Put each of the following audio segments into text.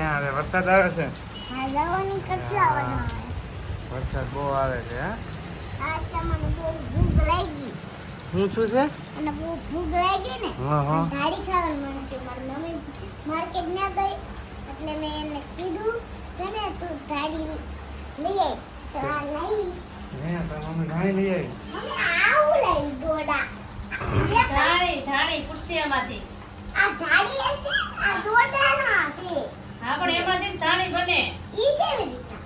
ત્યાં આવે? વરસાદ આવે છે? વરસાદ બહુ આવે છે હા? શું છે? અને બહુ ભૂખ લાગી ને હા હા. ગાડી ખાવાનું મને છે. મારી મમ્મી માર્કેટ ના ગઈ એટલે મેં એને કીધું છે ને તું ગાડી લઈ આય. તો આ લઈ. હે તો મમ્મી ઘણી લઈ આવી? મમ્મી આવું લઈ દોડા. ધાણી ધાણી પુરસિયામાંથી આ ગાડી હશે આ દોડાના છે. હા પણ એમાંથી ધાણી બને. ઈ કેવી રીતના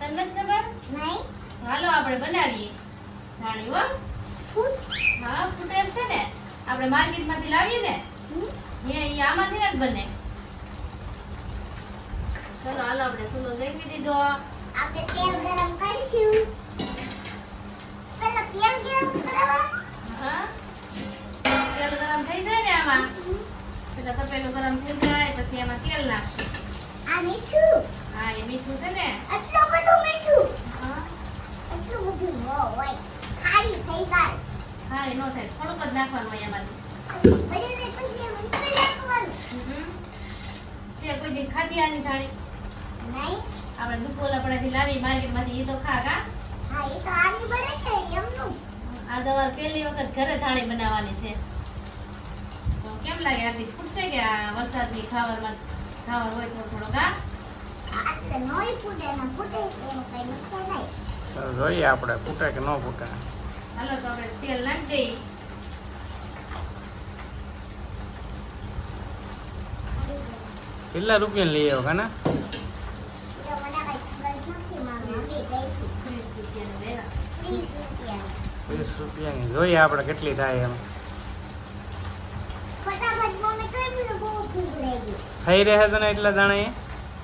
તમને ખબર? નહીં. હાલો આપણે બનાવીએ. ધાણી હો. હા ફૂટે છે ને. આપણે માર્કેટમાંથી લાવીએ ને એ ઈ આમાંથી જ બને. ચલો હાલો આપણે સુનો દેખવી દીધો. આપણે તેલ ગરમ કરીશું. પહેલા તેલ ગરમ કરવા? હા. તેલ ગરમ થઈ જાય ને આમાં. એટલે તપેલું ગરમ થઈ જાય પછી એમાં તેલ નાખશું. આ મીઠું હા એ મીઠું છે ને આટલું બધું મીઠું હા આટલું બધું ન હોય ખાલી થઈ જાય એ નો થાય થોડુંક જ નાખવાનું હોય એમાંથી જાય પછી એમ ઉકળી નાખવાનું હમ. તે કોઈ દી ખાધી આની ધાણી નહીં આપણે દુકોલા પડાથી લાવી માર્કેટમાંથી એ તો ખા હા હા એ તો આની બને છે એમનું આ દવા પહેલી વખત ઘરે ધાણી બનાવવાની છે તો કેમ લાગે આથી છે કે આ વરસાદની ખાવરમાં હોય થોડો થોડો ને જોઈએ આપણે ફૂટે કે ન ફૂટે. હાલો તો આપણે તેલ નાખી દઈએ. કેટલા રૂપિયા લઈ આવ્યો કાના? લેવા ત્રીસ રૂપિયાની. જોઈએ આપણે કેટલી થાય એમ ફટાફટ મમ્મી કઈ મને બહુ ભૂખ લાગી થઈ રહે તને એટલા દાણા એ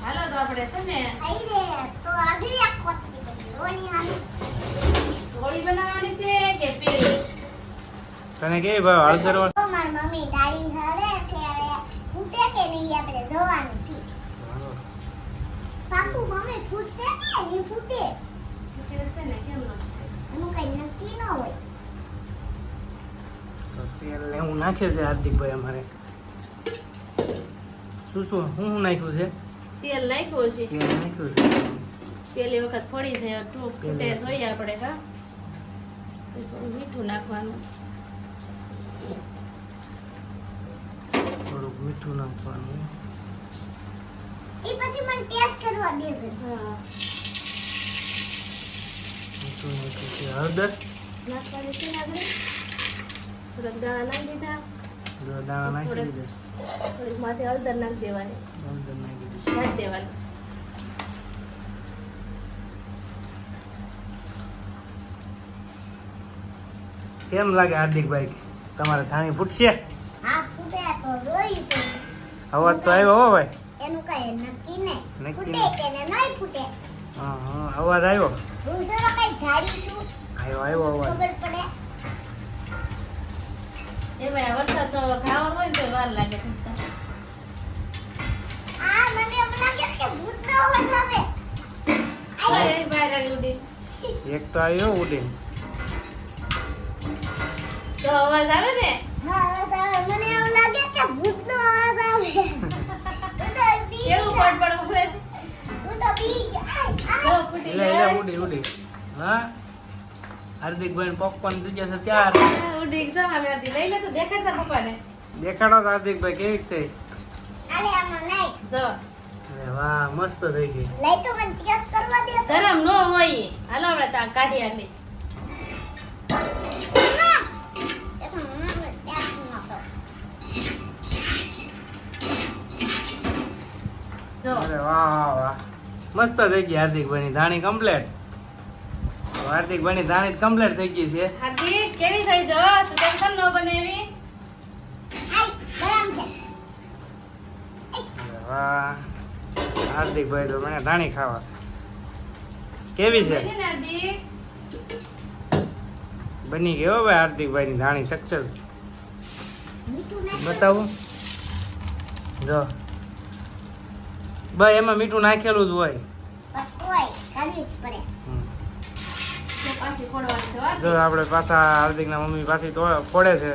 હાલો તો આપણે છે ને થઈ રહે. તો આજે એક કરી જોની બનાવવાની છે કે પીળી તને કે ભાઈ હાલ કરવા તો મારી મમ્મી ડાળી હરે છે હવે ફૂટે કે નહીં આપણે જોવાનું છે. પાકું મમ્મી ફૂટશે કે નહીં ફૂટે? ફૂટે છે ને કેમ ન એનું કઈ નક્કી ન હોય. તો તેલ ને એવું નાખે છે હાર્દિકભાઈ અમારે. શું શું? શું શું નાખ્યું છે? તેલ નાખ્યું છે તેલ નાખ્યું છે. પેલી વખત ફોડી છે ફૂટે જોઈએ આપણે હા? પછી મીઠું નાખવાનું. થોડુંક મીઠું નાખવાનું. એ પછી મને ટેસ્ટ કરવા દેજો. હા. મીઠું નાખ્યું છે. હળદર? નાખવાની છે ને આપણે. થોડાક દાણા નાખી દીધા. જો દાણા નાખી દીધા થોડીક માથે હળદર નાખી દેવાની હળદર નાખી દીધી નાખી દેવાની કેમ લાગે હાર્દિકભાઈ તમારે ધાણી ફૂટશે? હા ફૂટે તો જોઈ છે. અવાજ તો આવ્યો હો ભાઈ. એનું કઈ નક્કી નહીં. ફૂટે કે ને નહીં ફૂટે. હા હા અવાજ આવ્યો? હું કઈ આવ્યો આવ્યો અવાજ. ખબર પડે? એમાં વરસાદ તો ખાવા હોય ને તો વાર લાગે આ મને એમ લાગે કે ભૂત ન હોય હવે આ એ બહાર આવી ઉડી. એક તો આવ્યો ઉડીને તો અવાજ આવે ને? હા હવે મને એમ લાગે કે ભૂત નો અવાજ આવે. તો બી કેવું પડપડ બોલે છે હું તો બી ઉડી ઉડી. હા? હાર્દિકભાઈ પોપકોર્ન દીધા છે ચાર લઈ લે તો દેખાડતા પપ્પાને. દેખાડો તો હાર્દિકભાઈ કેવી થઈ અરે આમાં નહીં જો. અરે વાહ મસ્ત થઈ ગઈ. લઈ તો મને ટેસ્ટ કરવા દે. નો હોય. હાલો આપણે કાઢી મસ્ત થઈ ગઈ હાર્દિકભાઈની ધાણી કમ્પ્લેટ હાર્દિકભાઈની ધાણી કમ્પ્લીટ થઈ ગઈ છે. હાર્દિક કેવી થઈ જો? તું ટેન્શન ન નો ગરમ છે. હાર્દિકભાઈ તો મને ધાણી ખાવા. કેવી છે? બની ને હાર્દિક? બની ગઈ હો ભાઈ હાર્દિકભાઈની ધાણી સક્સેસ બતાવું. જો. ભાઈ એમાં મીઠું નાખેલું જ હોય. જ પાછી આપણે પાછા હાર્દિકના મમ્મી પાછી તો ફોડે છે.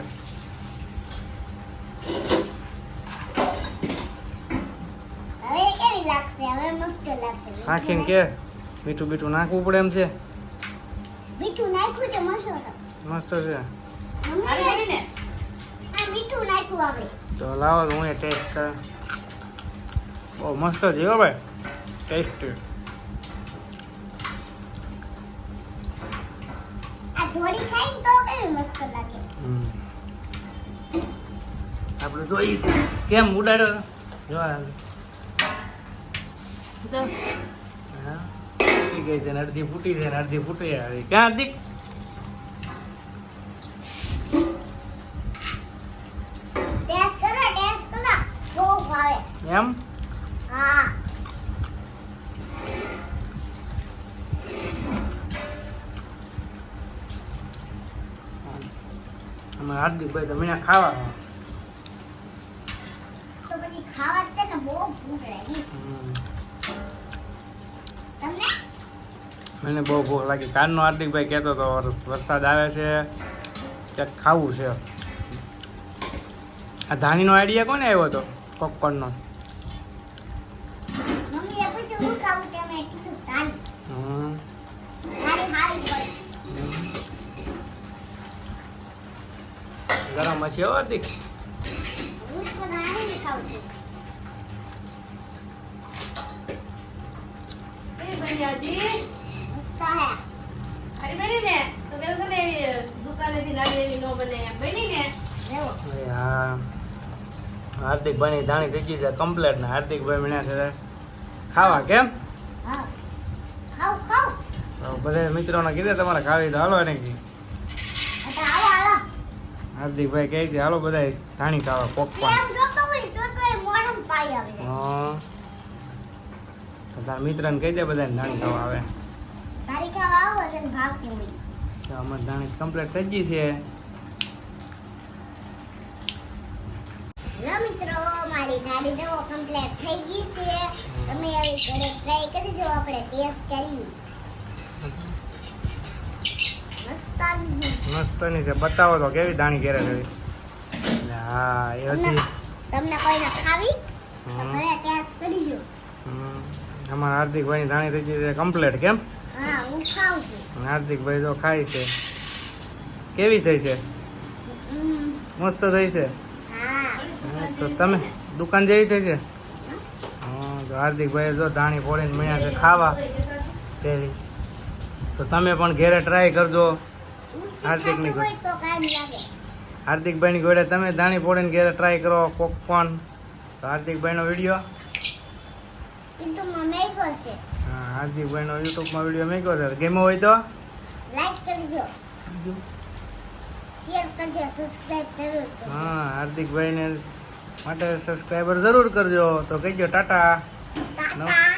નાખીને કે મીઠું બીઠું નાખવું પડે એમ છે. મીઠું નાખ્યું તો મસ્ત છે. ને? મીઠું નાખ્યું આપણે. તો લાવો હું એ ટેસ્ટ કર બહુ મસ્ત છે હો ભાઈ. ટેસ્ટી થોડી ખાઈને તો કેવી મસ્ત લાગે? આપણે જોઈએ છે. કેમ ઉડાડ્યો જો. હા. ફૂટી ગઈ છે ને અડધી ફૂટી છે ને અડધી ફૂટી આવી. ક્યાં હાર્દિક? અમે હાર્દિકભાઈ તો મીના ખાવા. તો પછી ખાવા જ ને બહુ ભૂખ લાગી. તમને? મને બહુ ભૂખ લાગી. કાલનો હાર્દિકભાઈ કહેતો હતો વરસાદ આવે છે ક્યાંક ખાવું છે. આ ધાણીનો આઈડિયા કોને આવ્યો હતો? પોપકોર્નનો મમ્મીએ પૂછ્યું હું ખાવું તે મેં કીધું હમ. તારી હારી પડે ગરમ છે હો હાર્દિક હું પણ આની ખાઉં છું કેવી બની હતી મસ્ત હે હારી બની ને તો કેવું છે ને એવી દુકાનેથી લાવી એવી નો બને એમ બની ને હશે હાર્દિક. હા. હાર્દિકભાઈની ધાણી થઈ ગઈ છે કમ્પ્લેટ ને. હાર્દિકભાઈ મીના છે ખાવા કેમ? બધા મિત્રોને કીધે તમારે ખાવી તો હાલો એને હાર્દિકભાઈ કહે છે હાલો બધા ધાણી ખાવા પોપકોર્ન હા. તો તારા મિત્રને કહી દે બધાને ધાણી ખાવા આવે. ને અમારી ધાણી કમ્પ્લીટ થઈ ગઈ છે. મિત્રો મારી થાળી તો કમ્પ્લીટ થઈ ગઈ છે. તમે હવે ઘરે ટ્રાય કરજો આપણે ટેસ્ટ કરવી. મસ્તની છે. બતાવો તો કેવી ધાણી ઘેરે કરી હા એ હતી તમને કોઈને ખાવી હમ. ટેસ્ટ કરજો. અમારા હાર્દિકભાઈની ધાણી થઈ ગઈ છે કમ્પ્લેટ કેમ? હા હું ખાઉં છું. હાર્દિકભાઈ તો ખાય છે. કેવી થઈ છે? મસ્ત થઈ છે? તો તમે દુકાન જેવી થઈ છે? હા તો હાર્દિકભાઈ જો દાણી ફોડીને મળ્યા છે ખાવા. પેલી તો તમે પણ ઘેરે ટ્રાય કરજો. હાર્દિકની હાર્દિકભાઈની ઘોડે તમે ધાણી પોડીને ઘેરે ટ્રાય કરો કોક પણ. હાર્દિકભાઈનો વીડિયો? હા હાર્દિકભાઈનો યુટ્યુબમાં વીડિયો મેં કહ્યો છે. ગેમો હોય તો? લાઈક કરજો. શેર કરજો. સબસ્ક્રાઇબ હા હાર્દિકભાઈને માટે સબસ્ક્રાઇબર જરૂર કરજો. તો કહેજો ટાટા. ટાટા.